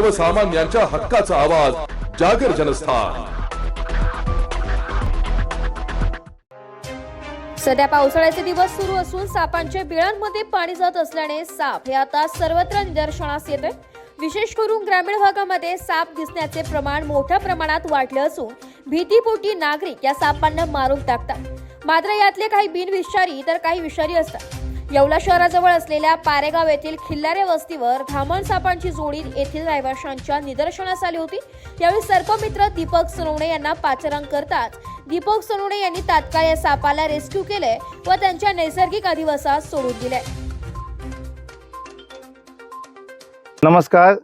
सर्वसामान्यांच्या हक्काचा आवाज जागर जनस्थान. सध्या पावसाळ्याचे दिवस सुरू असून सापांच्या बिळांमध्ये पाणी जात असल्याने साप हे आता सर्वत्र निदर्शनास येते विशेष करून ग्रामीण भागामध्ये साप दिसण्याचे प्रमाण मोठ्या प्रमाणात वाढले असून भीतीपोटी नागरिक या सापांना मारून टाकतात. मात्र यातले काही बिनविषारी तर काही विषारी असतात. येवला शहराजवळ असलेल्या पारेगाव येथील खिल्लारे वस्तीवर धामण सापांची जोडी येथील रहिवाशांच्या निदर्शनास आली होती. यावेळी सर्पमित्र दीपक सोनवणे यांना पाचारण करताच दीपक सोनवणे यांनी तात्काळ या सापाला रेस्क्यू केले व त्यांच्या नैसर्गिक अधिवासात सोडून दिले. नमस्कार.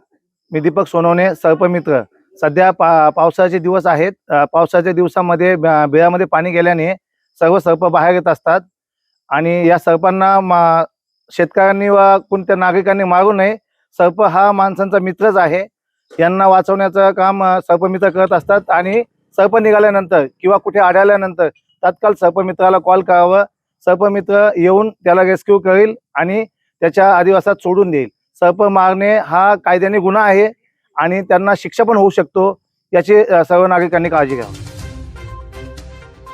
मी दीपक सोनवणे सर्पमित्र. सध्या पा पावसाचे दिवस आहेत. पावसाच्या दिवसामध्ये बिळामध्ये पाणी गेल्याने सर्व सर्प बाहेर येत असतात. आणि या सर्पांना मा शेतकऱ्यांनी व कोणत्या नागरिकांनी मारू नये. सर्प हा माणसांचा मित्रच आहे. यांना वाचवण्याचं काम सर्पमित्र करत असतात आणि सर्प निघाल्यानंतर किंवा कुठे आढळल्यानंतर तात्काळ सर्पमित्राला कॉल करावं. सर्पमित्र येऊन त्याला रेस्क्यू करेल आणि त्याच्या आदिवासात सोडून देईल. सर्प मारणे हा कायद्याने गुन्हा आहे आणि त्यांना शिक्षा पण होऊ शकतो याची सर्व नागरिकांनी काळजी घ्यावी.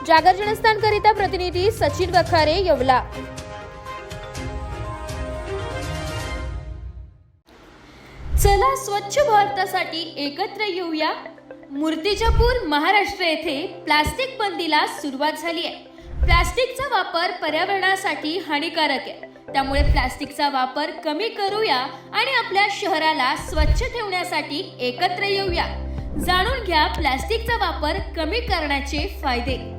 जागर जनस्थान करिता प्रतिनिधी सचिन बखारे येवला. चला स्वच्छ भारतासाठी एकत्र येऊया. मूर्तिजापूर महाराष्ट्र येथे प्लास्टिक बंदीला सुरुवात झाली आहे. प्लास्टिकचा वापर पर्यावरणासाठी हानिकारक आहे. त्यामुळे प्लास्टिकचा वापर कमी करूया आणि आपल्या शहराला स्वच्छ ठेवण्यासाठी एकत्र येऊया. जाणून घ्या प्लास्टिकचा वापर कमी करण्याचे फायदे.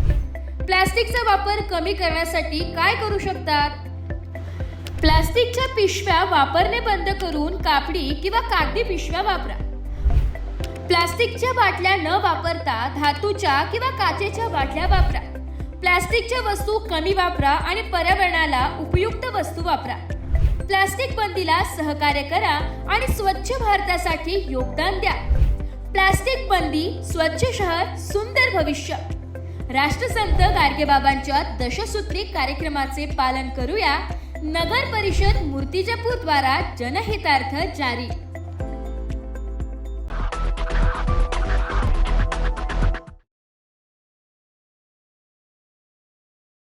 प्लास्टिकचा वापर कमी करण्यासाठी काय करू शकतात? प्लास्टिकच्या पिशव्या वापरणे बंद करून कापडी किंवा कागदी पिशव्या वापरा. प्लास्टिकच्या बाटल्या न वापरता धातूच्या किंवा काचेच्या बाटल्या वापरा. प्लास्टिकच्या वस्तू कमी वापरा आणि पर्यावरणाला उपयुक्त वस्तू वापरा. प्लास्टिक बंदीला सहकार्य करा आणि स्वच्छ भारतासाठी योगदान द्या. प्लास्टिक बंदी स्वच्छ शहर सुंदर भविष्य. राष्ट्रसंत गाडगेबाबांच्या दशसूत्री कार्यक्रमाचे पालन करूया. नगर परिषद मूर्तिजापूर द्वारा जनहितार्थ जारी.